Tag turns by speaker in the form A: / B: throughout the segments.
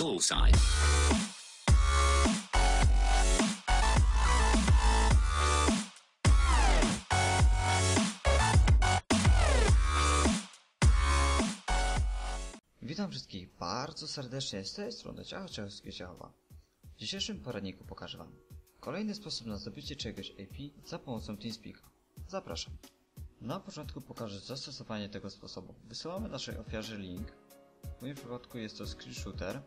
A: Bullseye.
B: Witam wszystkich bardzo serdecznie z tej strony Ciao Ciałowskie Ciałowa. W dzisiejszym poradniku pokażę Wam kolejny sposób na zdobycie czegoś AP za pomocą TeamSpeak'a. Zapraszam. Na początku pokażę zastosowanie tego sposobu. Wysyłamy naszej ofiarze link. W moim przypadku jest to screen shooter.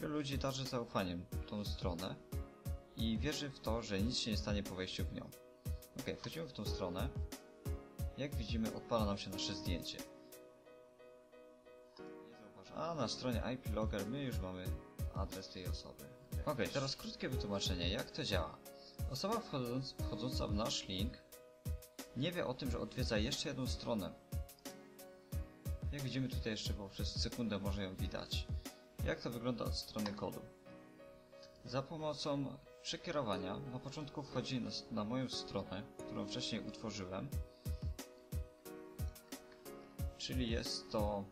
B: Wielu ludzi darzy zaufaniem tą stronę i wierzy w to, że nic się nie stanie po wejściu w nią. Ok, wchodzimy w tą stronę. Jak widzimy odpala nam się nasze zdjęcie. A na stronie IP Logger my już mamy adres tej osoby. Ok, teraz krótkie wytłumaczenie, jak to działa. Osoba wchodząc, wchodząca w nasz link nie wie o tym, że odwiedza jeszcze jedną stronę. Jak widzimy tutaj jeszcze poprzez sekundę może ją widać. Jak to wygląda od strony kodu? Za pomocą przekierowania na początku wchodzi na, na moją stronę, którą wcześniej utworzyłem. Czyli jest to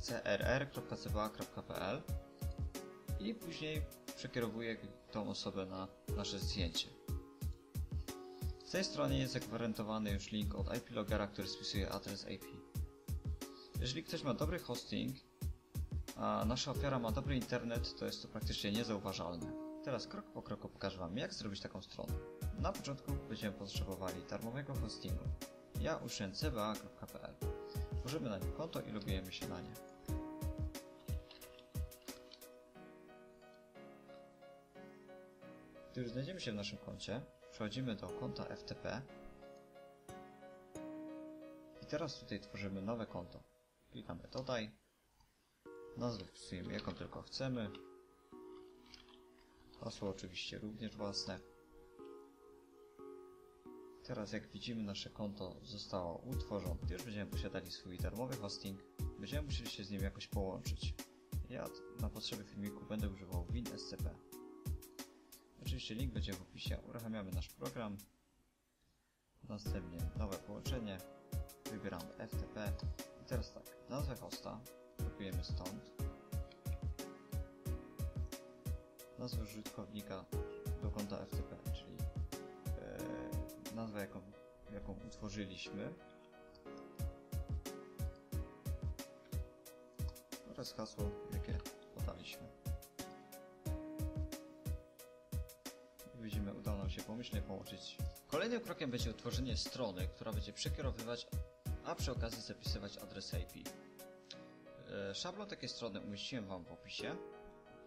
B: scrr.cba.pl i później przekierowuję tą osobę na nasze zdjęcie. Tej stronie jest zagwarantowany już link od IP logera, który spisuje adres IP. Jeżeli ktoś ma dobry hosting, a nasza ofiara ma dobry internet, to jest to praktycznie niezauważalne. Teraz krok po kroku pokażę Wam, jak zrobić taką stronę. Na początku będziemy potrzebowali darmowego hostingu. Ja użyłem cba.pl. Tworzymy na nim konto i logujemy się na nie. Gdy już znajdziemy się w naszym koncie, przechodzimy do konta FTP i teraz tutaj tworzymy nowe konto. Klikamy dodaj, nazwę wpisujemy jaką tylko chcemy, hasło oczywiście również własne. Teraz jak widzimy nasze konto zostało utworzone. Już będziemy posiadali swój darmowy hosting, będziemy musieli się z nim jakoś połączyć. Ja na potrzeby filmiku będę używał WinSCP. Oczywiście link będzie w opisie. Uruchamiamy nasz program. Następnie nowe połączenie. Wybieramy FTP. I teraz tak, nazwę hosta kopiujemy stąd. Nazwę użytkownika do konta FTP, czyli e, nazwę jaką, jaką utworzyliśmy. Oraz hasło, jakie podaliśmy. Się pomyślnie połączyć. Kolejnym krokiem będzie utworzenie strony, która będzie przekierowywać, a przy okazji zapisywać adres IP. E, szablon takiej strony umieściłem Wam w opisie.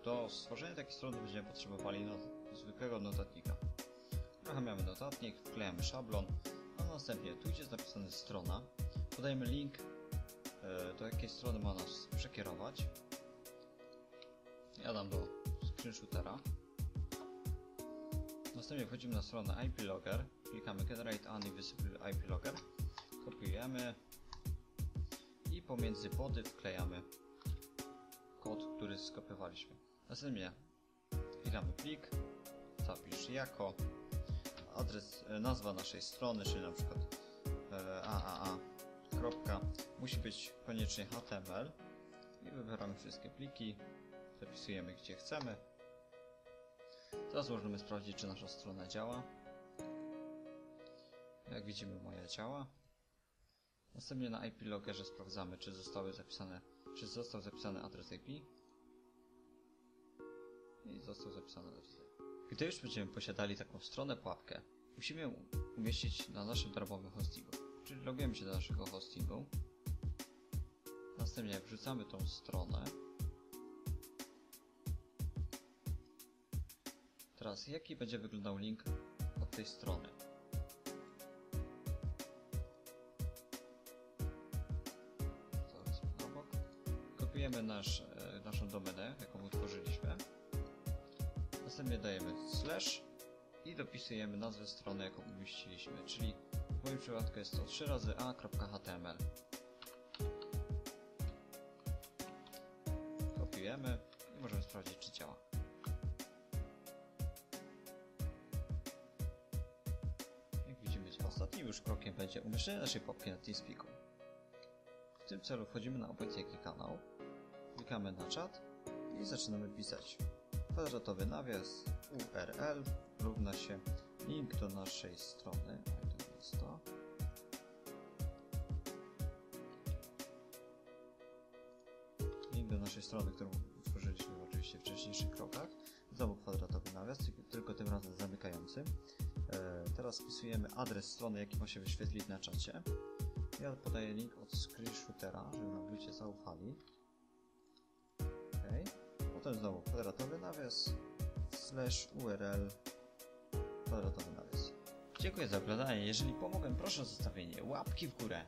B: Do stworzenia takiej strony będziemy potrzebowali not zwykłego notatnika. Uruchamiamy notatnik, wklejamy szablon, a następnie tu gdzie jest napisana strona, podajemy link, e, do jakiej strony ma nas przekierować. Ja dam do screenshootera. Następnie wchodzimy na stronę IP Logger, klikamy Generate Uninvisible IP Logger, kopiujemy i pomiędzy body wklejamy kod, który skopiowaliśmy. Następnie klikamy plik, zapisz jako adres, nazwa naszej strony, czyli na przykład aaa. Kropka. Musi być koniecznie HTML i wybieramy wszystkie pliki, zapisujemy gdzie chcemy Teraz możemy sprawdzić, czy nasza strona działa. Jak widzimy, moja działa. Następnie na IP Loggerze sprawdzamy, czy zostały zapisane, czy został zapisany adres IP. I został zapisany adres IP. Gdy już będziemy posiadali taką stronę pułapkę, musimy ją umieścić na naszym darmowym hostingu. Czyli logujemy się do naszego hostingu. Następnie wrzucamy tą stronę Teraz jaki będzie wyglądał link od tej strony? Zaraz na bok. Kopiujemy nasz, e, naszą domenę, jaką utworzyliśmy. Następnie dajemy slash i dopisujemy nazwę strony, jaką umieściliśmy, czyli w moim przypadku jest to 3 razy a.html. Kopiujemy i możemy sprawdzić, czy działa. Ostatnim już krokiem będzie umieszczenie naszej papki na TeamSpeaku. W tym celu wchodzimy na obojętnie jaki kanał, klikamy na czat i zaczynamy pisać. Kwadratowy nawias URL równa się link do naszej strony. To jest to. Link do naszej strony, którą utworzyliśmy oczywiście w wcześniejszych krokach. Teraz wpisujemy adres strony, jaki ma się wyświetlić na czacie. Ja podaję link od screenshootera, żeby nam ludzie zaufali. Ok. Potem znowu kwadratowy nawias slash URL kwadratowy nawias. Dziękuję za oglądanie. Jeżeli pomogłem, proszę o zostawienie łapki w górę.